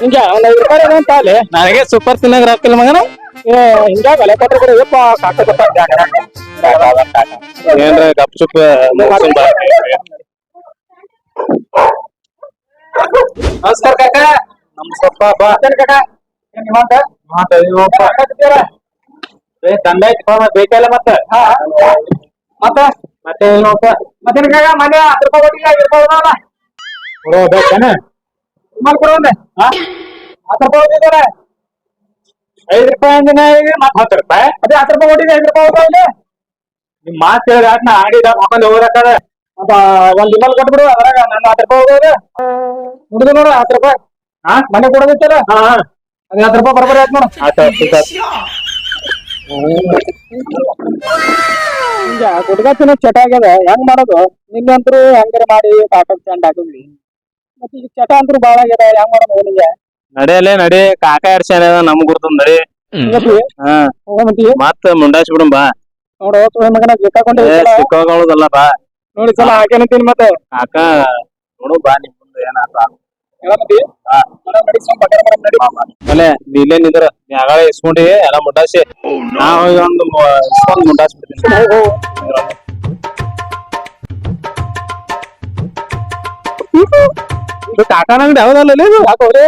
ಹಿಂಗ ಒಂದ್ ಐದು ರೂಪಾಯಿ ಏನೋ ಅಂತ ಅಲ್ಲಿ. ನನಗೆ ಸೂಪರ್ ತಿನ್ನಕ್ ಹಾಕಿಲ್ಲ ಮಗನ? ಹಿಂಗ ಬೆಲೆ ಕೊಟ್ಟರು ಕೂಡ ಯಪ್ಪ ಕಾಕ ಕೊಟ್ಟ ಏನ್ರ ಗಪ್ ಚುಪ್. ನಮಸ್ಕಾರ ಕಾಕ. ನಮಸ್ಕಾರಪ್ಪ ಬಾ. ಕಾಕ. ಏನ್ ನಿಮ್ಮಂತ. ಏ ತಂದೆ ಐತಿ ಬೇಕಲ್ಲ ಮತ್ತ. ಮತ್ತ? ಮತ್ತೆ ಏನಪ್ಪ ಮತ್ತೆ ಕಾಕ ಮನೆ ಹತ್ತು ರೂಪಾಯಿ ಕೊಟ್ಟಿಲ್ಲ ಕೊಡೋ ಬೇಕೇನ? ಹತ್ತು ರೂಪಾಯಿ ಐದ್ ರೂಪಾಯಿ ಅಂದಿನ ಈಗ ಮತ್ತ್ ಹತ್ತು ರೂಪಾಯಿ? ಅದೇ ಹತ್ತು ರೂಪಾಯಿ ಐದು ರೂಪಾಯಿ ನಿಮ್ ಮಾತ್ ಕೇಳಿದ ಆಟ ನಾ ಆಡಿದ ಹಾಕೊಂಡ್ ಹೋಗ್ಬೇಕದ ಅಪ್ಪ ಒಂದ್ ಕೊಟ್ಬಿಡು ಅದ್ರಾಗ ನನ್ನ ಹತ್ತು ರೂಪಾಯಿ ಹೋಗೋದು. ಹುಡುಗ ನೋಡು ಹತ್ತು ರೂಪಾಯಿ. ಹಾ ಮನೆ ಕೊಡೋದಿತ್ತಲ್ಲ? ಹಾ ಹಾ. ಅದೇ ಹತ್ತು ರೂಪಾಯಿ ಬರಬರಿ ಆಯ್ತು ನೋಡು. ಆತ ಹಿಂಗ ಗುಡ್ಗ ತಿನ್ನೋ ಚಟ ಆಗ್ಯದ. ಹೆಂಗ್ ಮಾಡೋದು? ನಿನ್ನಂತರೂ ಹೆಂಗಾರ ಮಾಡಿ ಪಾಠ ಚಂದ ಹಾಕಿದ್ವಿ ಮತ್ತೆ ಈಗ ಚಟ ಅಂತೂ ಬಾಳ ಆಗ್ಯದ ಹೆಂಗ್ ಮಾಡೋದು ನಿಂಗೆ. ನಡೆಯಲೇ ನಡಿ. ಕಾಕ ಎಡ್ಸ್ಯಾನ ನಮ್ ಗುರ್ತದ ನಡಿ. ಹಾ. ಹೋಗಮಂತಿ ಮತ್ ಮುಂಡಾಸ್ ಬಿಡುಂ ಬಾ. ನೋಡು ಮಗನ ಬಾ. ನೋಡಿ ಸಲ ಹಾಕೇನಂತೀನಿ ಮತ್ತೆ. ಕಾಕ ನೋಡು ಬಾ ನಿಮ್ ಮುಂದೆ ಏನಾತ ಹೇಳಮಂತಿ ಅಲ್ಲೇ ನೀಲೇ ನಿಂದ್ರ. ನೀ ಆಗಳ ಇಸ್ಕೊಂಡಿ ಎಲ್ಲ ಮುಂಡಾಸಿ ನಾವ್ ಒಂದು ಇಸ್ಕೊಂಡ್ ಮುಂಡಾಸ್ ಬಿಡ್ತೀನಿ. ಇದು ಕಾಕನ ಅಂಗಡಿ ಯಾವ್ದಲ್ಲ ಇದು? ಯಾಕ್ ಹೋಗ್ಲಿ?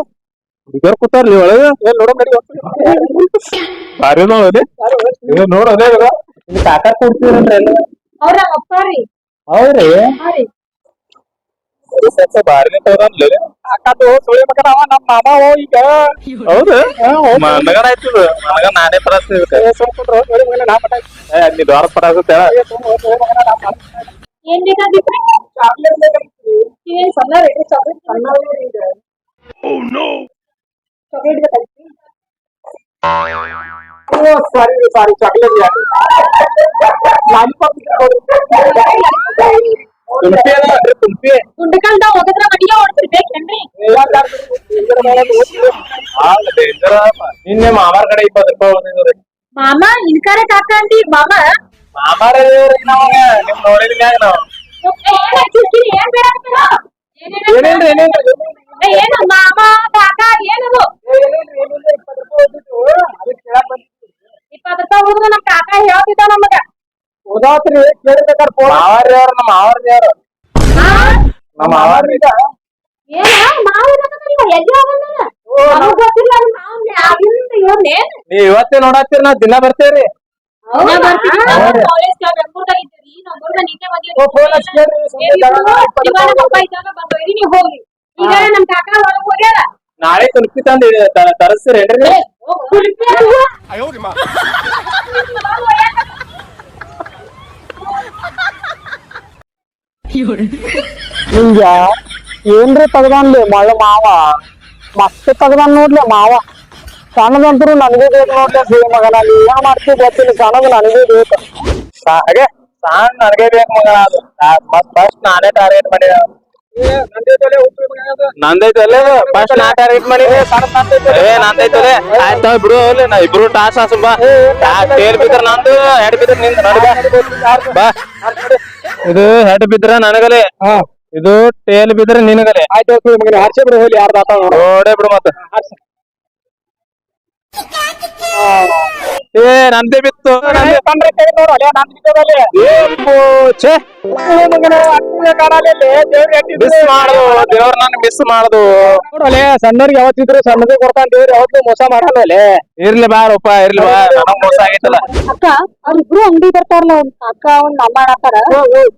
ಹುಡುಗರ್ ಕೂತಾರ್ಲಿ ಒಳಗ. ಏನ್ ನೋಡೋ ನಡಿ ಬಾರಿ ನೋಡಿ? ಇದು ನೋಡೋದೇ ಇವಾಗ. ಇಲ್ಲಿ ಕಾಕ ಕೊಡ್ತೀರನ್ರಿ ಎಲ್ಲ ಅವ್ರ ಅಪ್ಪ ರೀ. ಹೌದ್ರಿ ಹಾ ರೀ. ಭಾರಿ ತಗೋದನ್ಲಿ ಕಾಕಾದು ಸುಳಿ ಮಗನ ಅವ ನಮ್ಮ ಮಾಮ ಅವ ಈಗ. ಹೌದು? ನಾನೇ ಪರಾಸ್ ನಾ ದ್ವಾರ ಪರಾಸ್. ಏನ್ ಚಾಕ್ಲೇಟ್. ಏನ್ ಸಣ್ಣ ರೇಟ್ ಚಾಕ್ಲೇಟ್ ಸಣ್ಣ ಇದೆ. ಚಾಕ್ಲೇಟ್ ಬೇಕಾಗಿತ್ರಿ ಓ, ಸಾರಿ ಸಾರಿ ಚಾಕ್ಲೇಟ್ ಯಾರು ಲಾಲಿಪಾಪ್ ಇದೆ ನೋಡು. ತುಲ್ಪಿ ಅದ ಅದ್ರಿ ತುಲ್ಪಿ ಗುಂಡಕಲ್ದ ಹೋಗದ್ರ ಮಡಿಗೆ ಓಡ್ತಿರ್ಬೇಕೇನ್ರಿ ಏ, ಯಾರ್ ಯಾರ್ ಬಿಡು, ಇದರ ಮೇಲೆ ಓದ್ತಿರು. ಭಾಳ ಡೇಂಜರ್ ನಿನ್ನೆ ಮಾಮಾರ್ ಕಡೆ ಇಪ್ಪತ್ತು ರೂಪಾಯಿ ಬಂದಿದ್ರಿ ಮಾಮ ಇನ್ಕಾರ ಕಾಕ ಅಂದಿ ಮಾಮ ಮಾಮಾರ ನಾವಾಗ ನಿಮ್ ನೋಡಿದ ಮ್ಯಾಗ ನಾವು ಏನ್ ಮಾಮ ಕಾಕ ಏನದು? ಇಪ್ಪತ್ತು ರೂಪಾಯಿ ಹುಡುಗ ನಮ್ ಕಾಕ ಹೇಳ್ತಿದ್ದ ನಮಗ. ಓದಾತ್ರಿ, ಕೇಳ್ಬೇಕಾರ ಮಾವಾರಿ ಅವ್ರ ನಮ್ಮ ಮಾವಾರಿ ಅವ್ರ ನಮ್ಮ ಮಾವಾರಿ ಈಗ ಏನ? ಮಾವ ಎಲ್ಲಿ ಹೋಗಲ್ಲ ಗೊತ್ತಿಲ್ಲ? ನೀವ್ ಇವತ್ತೇ ನೋಡತ್ತೀರಿ ನಾ ದಿನ ಬರ್ತೇವ್ರಿ. ನಮ್ ಕಾಕ ಒಳಗ್ ಹೋಗ್ಯಾರ ನಾಳೆ ತುಲ್ಪಿ ತಂದು ತರಿಸ್ತೀರೇನ್ರಿ? ನಿಂಗ ಏನ್ರಿ ತಗದಾನ್ಲಿ? ಮಳ್ಳ ಮಾವ. ಮತ್ತೆ ತಗದಾನ್ ನೋಡ್ಲಿ ಮಾವ. ಸಣ್ಣದಂತರು ನನಗೂ ಬೇಕು ನೋಡ್ತೇನೆ ಸುಳಿ ಮಗನ. ನೀ ಏನ್ ಮಾಡ್ತೀವಿ ಗೊತ್ತಿಲ್ಲ ಸಣ್ಣದು ನನಗೂ ಬೇಕು. ಹಾಗೆ ಸಣ್ಣ ನನಗೆ ಬೇಕು ಮಗ ಅದು. ಮತ್ ಫಸ್ಟ್ ನಾನೇ ಟಾರ್ಗೆಟ್ ಮಾಡಿದ ನಂದೈತಲ್ಲ ಫಸ್ಟ್ ನಾ ಟಾರ್ಗೆಟ್ ಮಾಡಿದೆ ಏ ನಂದೈತಲೆ ಆಯ್ತು ಬಿಡು ನಾ ಇಬ್ರು ಟಾಸ್ ಹಾಸು ಬಾ. ಟೇಲ್ ಬಿದ್ರ ನಂದು ಹೆಡ್ ಬಿದ್ರ ನಿಂದ ನೋಡಿ ಬಾ ಬಾ. ಇದು ಹೆಡ್ ಬಿದ್ರ ನನಗಲೆ. ಹಾ ಇದು ಟೇಲ್ ಬಿದ್ರ ನಿನಗಲೆ. ಆಯ್ತು ಮಗನ ಬಿಡು ಹೋಗ್ಲಿ ಯಾರ್ದು ಆತ ನೋಡು. ನೋಡೇ ಬಿಡು ಮತ್ತ. ಏ ನಂದೇ ಬಿತ್ತು. ಮಿಸ್ ಮಾಡುದು ದೇವ್ರ ನಾನು ಮಿಸ್ ಮಾಡುದು ನೋಡಲೆ ಸಣ್ಣವ್ರಿಗೆ ಯಾವತ್ತಿದ್ರು ಸಣ್ಣದೇ ಕೊಡ್ತಾನ ದೇವ್ರ ಯಾವತ್ತೂ ಮೋಸ ಮಾಡಲ್ಲ ಇರ್ಲಿ ಬಾರಪ್ಪ ಇರ್ಲಿ ಬಾ. ನನಗ್ ಮೋಸ ಆಗೈತಲ್ಲ ಅಕ್ಕ ಅವ್ರಿಬ್ರು ಅಂಗಡಿ ಬರ್ತಾರಲ್ಲ ಒಂದ್ ಅಕ್ಕ ಒಂದ್ ಅಮ್ಮ ಮಾಡಾತಾರ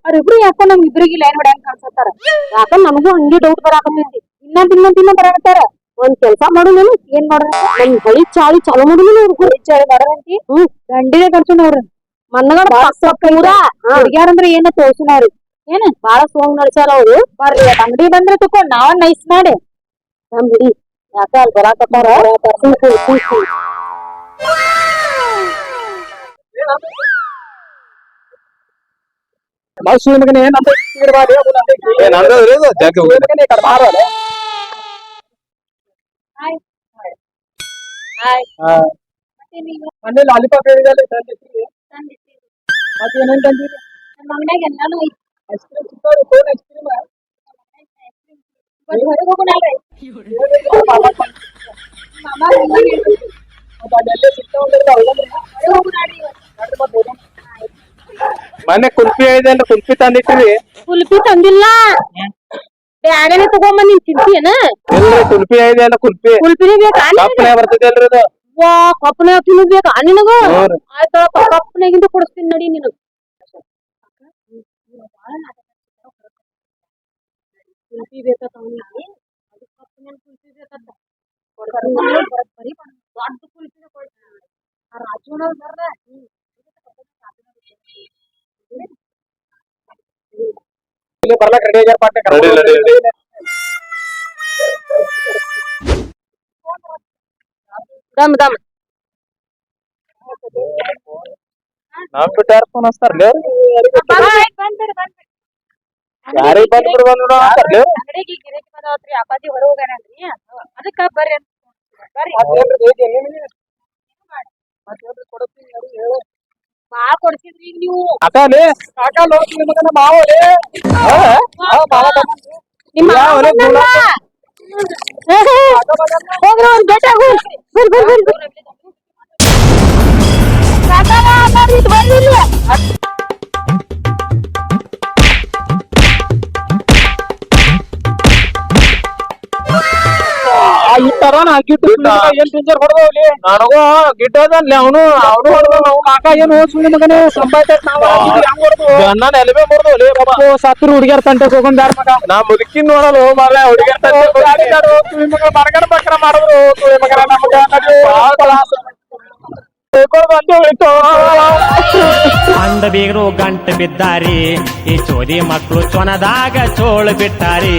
ಅವ್ರಿಬ್ರು ಯಾಕೋ ನಮ್ ಇಬ್ರಿಗೆ ಲೈನ್ ಹೊಡ್ಯಾಂಗ ಕಾಣ್ಸತ್ತಾರ. ಯಾಕ ನನಗೂ ಅಂಗಡಿ ಡೌಟ್ ಬರಾಕತ್ತೈತಿ ಇನ್ನೊಂದ್ ಇನ್ನೊಂದ್ ತಿನ್ನ ಬರಾಕತ್ತಾರ ಒಂದ್ ಕೆಲ್ಸ ಮಾಡು ನೀನು ಏನ್ ಮಾಡೋಣ ನಮ್ ಬಳಿ ಚಾಳಿ ಚಾಲು ಮಾಡಿ ಬಳಿ ಚಾಳಿ ಮಾಡೋಣಂತಿ ಹ್ಮ್. ಗಂಡಿಗೆ ಕಳ್ಸು ನೋಡ್ರಿ ಮನ್ನಗಡ ಪಕ್ಕ ಪೂರ ಹುಡ್ಗ್ಯಾರಂದ್ರ ಏನ ತೋರ್ಸಿನಾರಿ ಏನ? ಬಾಳ ಸೋಂಗ್ ನಡ್ಸ್ಯಾರ ಅವ್ರು. ಬರ್ರಿ ಅಂಗಡಿ ಬಂದ್ರೆ ತಕೊಂಡ್ ನಾವ ನೈಸ್ ಮಾಡಿ. ನಮ್ ಬಿಡಿ ಯಾಕ ಅಲ್ಲಿ ಬರಾಕತ್ತಾರ? ಸುಮ್ ಕುಳ್ ಕುಳ್ ಕುಳ್. ಮತ್ ಸುಳಿ ಮಗನ ಏನಂತ ಇರ್ಬಾರ್ದು, ಅದು ನಂದು ಐತಿ. ಏ ನಂದದ್ರಿ ಇದು ಜಗ್ಗಿ ಸುಳಿ ಮಗನ ಈ ಕಡೆ ಬಾರೋ ಅಲ್ಲೇ. ಹಾಯ್ ಹಾಯ್ ಹಾ. ಮತ್ತೆ ನೀವು? ಮೊನ್ನೆ ಲಾಲಿಪಾಪ್ ಹೇಳಿದಲ್ಲಿ ತಂದಿರ್ತೀವಿ ತಂದಿದ್ದೀರಿ ಮತ್ತೆ ಏನೇನ್ ತಂದಿರಿ ನಮ್ಮ ಮನ್ಯಾಗ ಎಲ್ಲಾನು ಐತಿ. ಐಸ್ ಕ್ರೀಮ್ ಸಿಗ್ತಾವ್ರಿ ಫೋನ್ ಐಸ್ ಕ್ರೀಮ್ ಬಂದ್ ಹೊರಗ್ ಮಾಮ. ಮನೆ ಕುಲ್ಫಿ ಹೇಳಿದೆ ಅಂದ್ರೆ ಕುಲ್ಫಿ ತಂದಿಟ್ಟಿರಿ? ಕುಲ್ಫಿ ತಂದಿಲ್ಲ. ಬ್ಯಾಗನೆ ನೀನ್ ತಿಂತೀಯನ ಇಲ್ರಿ ಕುಲ್ಪಿ ಹೇಳಿದೆ ಅಲ್ಲ ಕುಲ್ಫಿ ಕುಲ್ಫಿನೇ ಬೇಕಾ ಕಪ್ಪನೆ ಬರ್ತೈತೆ ಅಲ್ರಿ ಅದು ವಾ ಕಪ್ಪನೆ ತಿನ್ನು ಬೇಕಾ ನಿನಗ ಆಯ್ತಾ ಕಪ್ಪನೆಗಿಂತ ಕೊಡಿಸ್ತೀನಿ ನಡಿ ನಿನಗ ಕುಲ್ಪಿ ಅದು ಕಪ್ಪನೆ ಕುಲ್ಫಿ ಬೇಕತ್ತ ಕೊಡ್ತಾನೆ. ಬರೀ ದೊಡ್ಡ ಕುಲ್ಫಿನೇ ಕೊಡ್ತಾನೆ. ಆ ಬರ್ರ. ಇಲ್ಲಿ ಬರ್ಲಕ್ ರೆಡಿ ಆಗ್ಯಾರ ಪಾಟ್ನೆ ರೆಡಿ ರೆಡಿ ರೆಡಿ ದಮ್ ದಮ್. ಬಿಟ್ಟು ಯಾರು ಫೋನ್ ಹಚ್ತಾರ್ಲಿ ಯಾರಿಗ್ ಬಂದ್ರು ಬಂದ್ರು ಅಂತಾರ್ಲಿ ಅಂಗಡಿಗೆ ಗಿರಾಕಿ ಬಂದಾವತ್ರಿ ಅಪ್ಪಾಜಿ ಹೊರ ಹೋಗ್ಯಾರನ್ರಿ ಅದಕ್ಕ ಬರ್ರಿ ಅಂತ ಬರ್ರಿ ಬಾಳ ಕೊಡ್ಸಿದ್ರಿ ಈಗ ನೀವು ಅಕ್ಕ ಅಲ್ಲಿ ಕಾಕ ನೋಡ್ತೀನಿ ಮಗನ ಮಾವಲೇ ನಿಮ್ಮ ಯಾವ ಮಾವ ಒಲೆ ಬಂದಲ್ಲ. ಹೋಗ್ರಿ ಅವ್ನ್ ಭೇಟಿ ಆಗು. ಬರ್ರಿ, ಬರ್ರಿ, ಬರ್ರಿ. ಈ ತರ ಹಾಕಿಟ್ಟು ಏನ್ ಪಿಂಜರ್ ಹೊಡೆದವ್ಲಿ ನನಗೂ ಗಿಡ್ಡ ಅದಲ್ಲ ಅವನು ಅವನು ನಾವು ಕಾಕ ಏನ್ ಸುಮ್ಮನೆ ಮಗನೇ? ಎಲ್ಬೆ ಬಾಬಾ ಸತ್ರು ಹುಡುಗಿಯರ್ ತಂಟೆ ಹೋಗೊಂಡ್ ಯಾರ ಮಗ. ನಾ ಮುದುಕಿನ ನೋಡಲ್ಲ ಮಾರ ಹುಡುಗಿಯರ್ ಮಗ ಮರಗಡ ಬಕ್ರ ಮಾಡಿದ್ರು ತುಳಿ ನಮಗ ಅಂದ ಬೀಗರು ಗಂಟು ಬಿದ್ದಾರಿ ಈ ಚೋದಿ ಮಕ್ಕಳು ಚೊನದಾಗ ಚೋಳು ಬಿಟ್ಟಾರಿ.